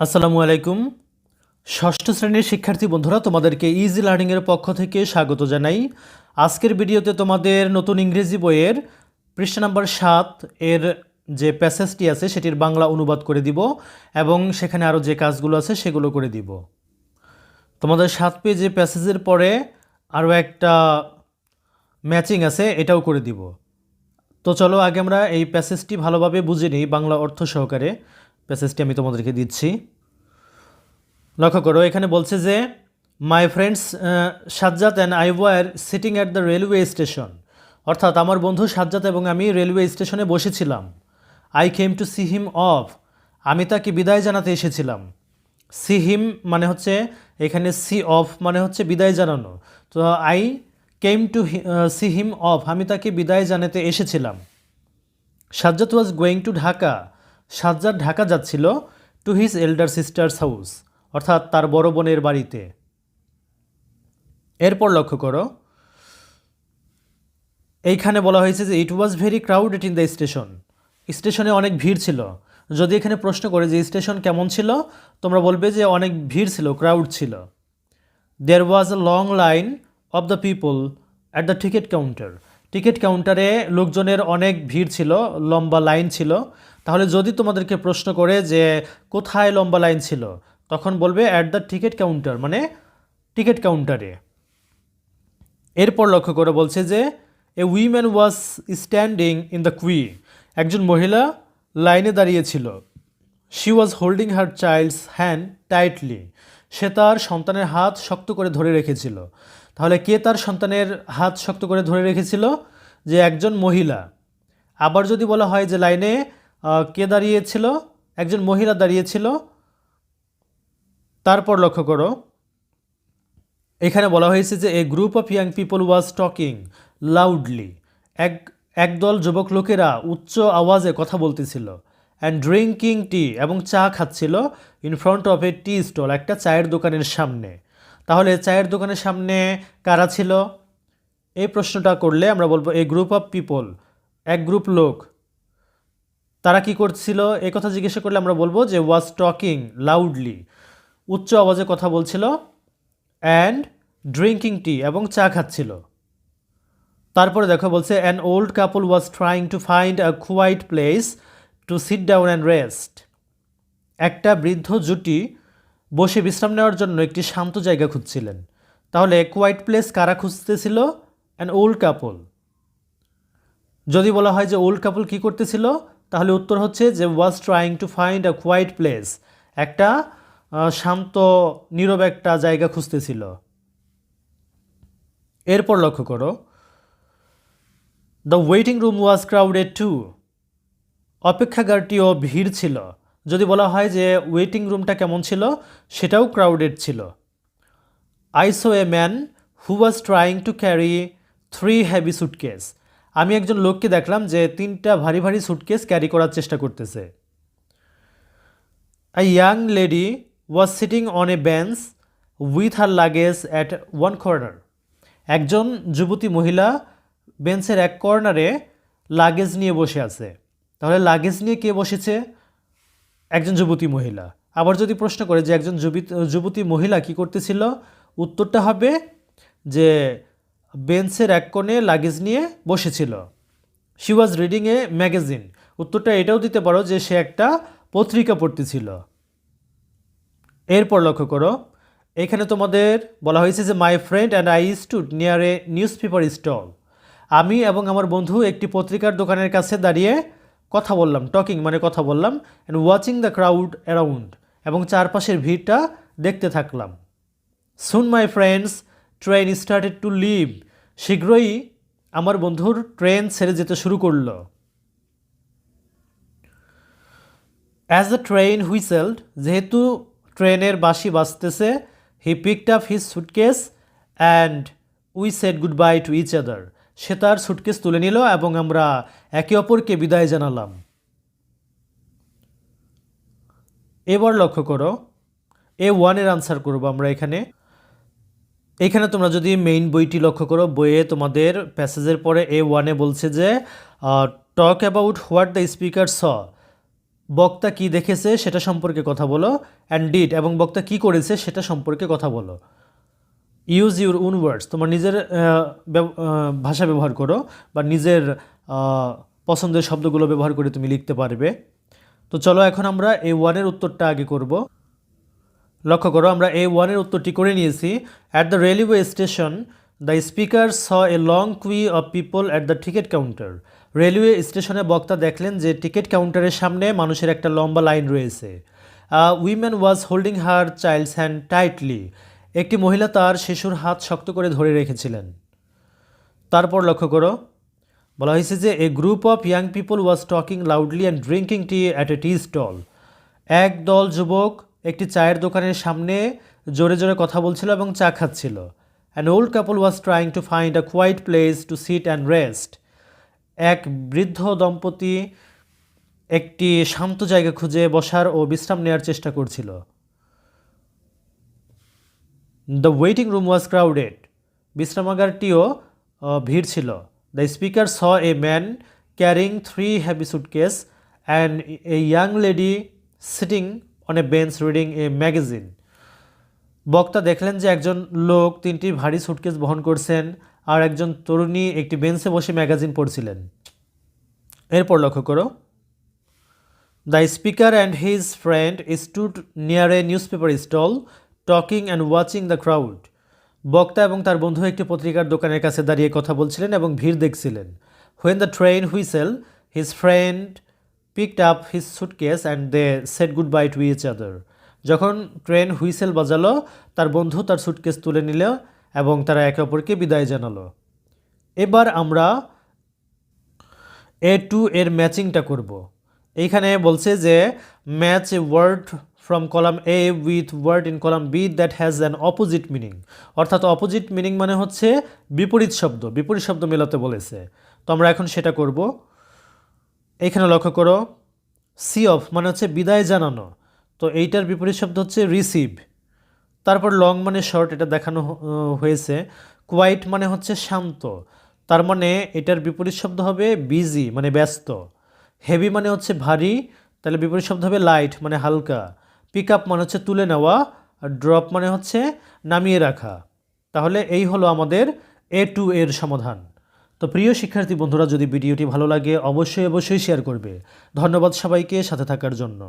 আসসালামু আলাইকুম। ষষ্ঠ শ্রেণির শিক্ষার্থী বন্ধুরা, তোমাদেরকে ইজি লার্নিংয়ের পক্ষ থেকে স্বাগত জানাই। আজকের ভিডিওতে তোমাদের নতুন ইংরেজি বইয়ের পৃষ্ঠা নাম্বার সাত এর যে প্যাসেজটি আছে, সেটির বাংলা অনুবাদ করে দিব এবং সেখানে আরও যে কাজগুলো আছে, সেগুলো করে দিব। তোমাদের সাত পেজে প্যাসেজের পরে আরও একটা ম্যাচিং আছে, এটাও করে দিব। তো চলো, আগে আমরা এই প্যাসেজটি ভালোভাবে বুঝে নিই বাংলা অর্থ সহকারে। প্যাসেজটি আমি তোমাদেরকে দিচ্ছি। লক্ষ্য করো, এখানে বলছে যে my friends Sajjad and I were sitting at the railway station অর্থাৎ আমার বন্ধু সাজ্জাদ এবং আমি রেলওয়ে স্টেশনে বসেছিলাম। I came to see him off আমি তাকে বিদায় জানাতে এসেছিলাম। সি হিম মানে হচ্ছে, এখানে সি অফ মানে হচ্ছে বিদায় জানানো। তো I came to see him off আমি তাকে বিদায় জানাতে এসেছিলাম। Sajjad was going to Dhaka Sajjad Dhaka যাচ্ছিল to his elder sister's house অর্থাৎ তার বড় বোনের বাড়িতে। এরপর লক্ষ্য করো, এইখানে বলা হয়েছে যে it was very crowded in the station স্টেশনে অনেক ভিড় ছিল। যদি এখানে প্রশ্ন করে যে স্টেশন কেমন ছিল, তোমরা বলবে যে অনেক ভিড় ছিল ক্রাউড ছিল। There was a long line of the people at the ticket counter ticket কাউন্টারে লোকজনের অনেক ভিড় ছিল, লম্বা লাইন ছিল। তাহলে যদি তোমাদেরকে প্রশ্ন করে যে কোথায় লম্বা লাইন ছিল, তখন বলবে অ্যাট দ্য টিকিট কাউন্টার মানে টিকিট কাউন্টারে। এরপর লক্ষ্য করে বলছে যে a woman was standing in the queue একজন মহিলা লাইনে দাঁড়িয়েছিল she was holding her child's hand tightly সে তার সন্তানের হাত শক্ত করে ধরে রেখেছিল। তাহলে কে তার সন্তানের হাত শক্ত করে ধরে রেখেছিল? যে একজন মহিলা। আবার যদি বলা হয় যে লাইনে কে দাঁড়িয়েছিল? একজন মহিলা দাঁড়িয়েছিল। তারপর লক্ষ্য করো। এখানে বলা হয়েছে যে a group of young people was talking loudly এক, একদল যুবক লোকেরা উচ্চ আওয়াজে কথা বলতেছিল। অ্যান্ড ড্রিঙ্কিং টি এবং চা খাচ্ছিল in front of a tea stall একটা চায়ের দোকানের সামনে। তাহলে চায়ের দোকানের সামনে কারা ছিল? এই প্রশ্নটা করলে আমরা বলব এ গ্রুপ অফ পিপল এক গ্রুপ লোক। তারা কি করছিল? এ কথা জিজ্ঞাসা করলে আমরা বলব যে ওয়াজ টকিং লাউডলি উচ্চ আওয়াজে কথা বলছিল অ্যান্ড ড্রিঙ্কিং টি এবং চা খাচ্ছিল। তারপরে দেখো বলছে an old couple was trying to find a quiet place to sit down and rest একটা বৃদ্ধ জুটি বসে বিশ্রাম নেওয়ার জন্য একটি শান্ত জায়গা খুঁজছিলেন। তাহলে কোয়াইট প্লেস কারা খুঁজতেছিল? অ্যান ওল্ড কাপল যদি বলা হয় যে ওল্ড কাপল কি করতেছিল, তাহলে উত্তর হচ্ছে যে was trying to find a quiet place একটা শান্ত, নীরব একটা জায়গা খুঁজতেছিল। এরপর লক্ষ্য করো। The waiting room was crowded too অপেক্ষাগারটিও ভিড় ছিল। যদি বলা হয় যে ওয়েটিং রুমটা কেমন ছিল, সেটাও ক্রাউডেড ছিল। I saw a man who was trying to carry three heavy suitcase. আমি একজন লোককে দেখলাম যে তিনটা ভারী ভারী সুটকেস ক্যারি করার চেষ্টা করতেছে। A young lady was sitting on a bench with her luggage at one corner. একজন যুবতী মহিলা বেঞ্চের এক কর্নারে লাগেজ নিয়ে বসে আছে। তাহলে লাগেজ নিয়ে কে বসেছে? একজন যুবতী মহিলা। আবার যদি প্রশ্ন করে যে একজন যুবী- যুবতী মহিলা কি করতেছিল? উত্তরটা হবে যে বেঞ্চের এক কোণে লাগেজ নিয়ে বসেছিল। She was reading a magazine উত্তরটা এটাও দিতে পারো যে সে একটা পত্রিকা পড়তেছিল। এরপর লক্ষ্য করো, এখানে তোমাদের বলা হয়েছে যে my friend and I stood near a newspaper stall আমি এবং আমার বন্ধু একটি পত্রিকার দোকানের কাছে দাঁড়িয়ে কথা বললাম টকিং মানে কথা বললাম and watching the crowd around এবং চারপাশের ভিড়টা দেখতে থাকলাম। Soon my friend's train started to leave শীঘ্রই আমার বন্ধুর ট্রেন ছেড়ে যেতে শুরু করল। অ্যাজ দ্য ট্রেন হুইসেলড যেহেতু ট্রেনের বাসি বাজতেছে he picked up his suitcase and we said goodbye to each other সে তার সুটকেস তুলে নিল এবং আমরা একে অপরকে বিদায় জানালাম। এবার লক্ষ্য করো, এ ওয়ানের আনসার করব আমরা এখানে। এখানে তোমরা যদি মেইন বইটি লক্ষ্য করো, বইয়ে তোমাদের প্যাসেজের পরে এ ওয়ানে বলছে যে talk about what the speaker saw বক্তা কি দেখেছে সেটা সম্পর্কে কথা বলো অ্যান্ড ডিড এবং বক্তা কি করেছে সেটা সম্পর্কে কথা বলো। ইউজ ইউর উন ওয়ার্ডস তোমার নিজের ভাষা ব্যবহার করো, বা নিজের পছন্দের শব্দগুলো ব্যবহার করে তুমি লিখতে পারবে। তো চলো এখন আমরা এই ওয়ানের উত্তরটা আগে করব। লক্ষ্য করো, আমরা এই ওয়ানের উত্তরটি করে নিয়েছি। At the railway station the speaker saw a long queue of people at the ticket counter railway স্টেশনে বক্তা দেখলেন যে টিকিট কাউন্টারের সামনে মানুষের একটা লম্বা লাইন রয়েছে। Women was holding her child's hand tightly একটি মহিলা তার শিশুর হাত শক্ত করে ধরে রেখেছিলেন। তারপর লক্ষ্য করো বলা হয়েছে যে a group of young people was talking loudly and drinking tea at a tea stall এক দল যুবক একটি চায়ের দোকানের সামনে জোরে জোরে কথা বলছিল এবং চা খাচ্ছিল। An old couple was trying to find a quiet place to sit and rest এক বৃদ্ধ দম্পতি একটি শান্ত জায়গা খুঁজে বসার ও বিশ্রাম নেওয়ার চেষ্টা করছিল। The waiting room was crowded বিশ্রামাগারটিও ভিড় ছিল। The speaker saw a man carrying three heavy suitcase and a young lady sitting on a bench reading a magazine বক্তা দেখলেন যে একজন লোক তিনটি ভারী সুটকেস বহন করছেন আর একজন তরুণী একটি বেঞ্চে বসে ম্যাগাজিন পড়ছিলেন। এরপর লক্ষ্য করো। The speaker and his friend stood near a newspaper stall talking and watching the crowd বক্তা এবং তার বন্ধু একটি পত্রিকার দোকানের কাছে দাঁড়িয়ে কথা বলছিলেন এবং ভিড় দেখছিলেন। When the train whistle his friend picked up his suitcase and they said goodbye to each other যখন ট্রেন হুইসেল বাজালো, তার বন্ধু তার সুটকেস তুলে নিল এবং তারা একে অপরকে বিদায় জানালো। এবার আমরা এ টু এর ম্যাচিংটা করব। এইখানে বলছে যে match a word from column A with word in column B that has an opposite meaning অর্থাৎ অপোজিট মিনিং মানে হচ্ছে বিপরীত শব্দ বিপরীত শব্দ মেলাতে বলেছে। তো আমরা এখন সেটা করব। এইখানে লক্ষ্য করো সি অফ মানে হচ্ছে বিদায় জানানো। তো এইটার বিপরীত শব্দ হচ্ছে রিসিভ তারপর লং মানে শর্ট এটা দেখানো হয়েছে। কোয়াইট মানে হচ্ছে শান্ত। তার মানে এটার বিপরীত শব্দ হবে বিজি মানে ব্যস্ত। হেভি মানে হচ্ছে ভারী। তাহলে বিপরীত শব্দ হবে লাইট মানে হালকা। পিক আপ মানে হচ্ছে তুলে নেওয়া, আর ড্রপ মানে হচ্ছে নামিয়ে রাখা। তাহলে এই হলো আমাদের এ টু এর সমাধান। তো প্রিয় শিক্ষার্থী বন্ধুরা, যদি ভিডিওটি ভালো লাগে, অবশ্যই অবশ্যই শেয়ার করবে। ধন্যবাদ সবাইকে সাথে থাকার জন্য।